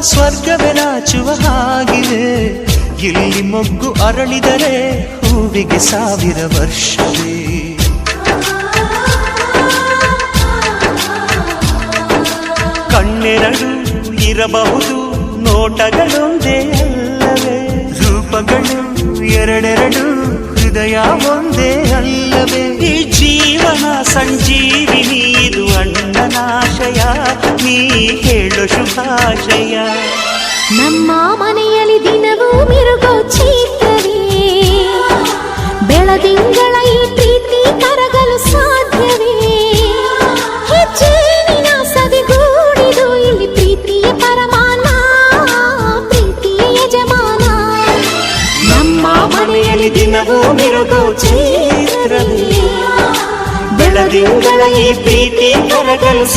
ಸ್ವರ್ಗವೇ ನಾಚುವ ಹಾಗಿದೆ. ಇಲ್ಲಿ ಮೊಗ್ಗು ಅರಳಿದರೆ ಹೂವಿಗೆ ಸಾವಿರ ವರ್ಷವೇ. ಕಣ್ಣೆರಡು ಇರಬಹುದು, ನೋಟಗಳೊಂದೇ ಅಲ್ಲವೇ. ರೂಪಗಳು ಎರಡೆರಡು, ಹೃದಯ ಒಂದೇ ಅಲ್ಲವೇ. ಈ ಜೀವನ ಸಂಜೀವಿನಿ ಇದು ಅಣ್ಣನಾಶಯ ನೀ ಹೇಳು ಶುಭಾಶಯ ನಮ್ಮ ಮನೆಯಲ್ಲಿ ದಿನವೂ ಮಿರುಗೋ ಚೈತ್ರವೇ ಬೆಳದಿಂಗಳ ಈ ಪ್ರೀತಿ ಕರಗಲು ಸಾಧ್ಯವೇ ಹೆಚ್ಚೇನಿನ ಸವಿಗೂಡಿದು ಇಲ್ಲಿ ಪ್ರೀತಿಯ ಪರಮಾನ ಪ್ರೀತಿಯ ಯಜಮಾನ ನಮ್ಮ ಮನೆಯಲ್ಲಿ ದಿನವೂ ಮಿರುಗೋ ಚೈತ್ರವೇ ಬೆಳದಿಂಗಳ ಈ ಪ್ರೀತಿ ಮನಗಲು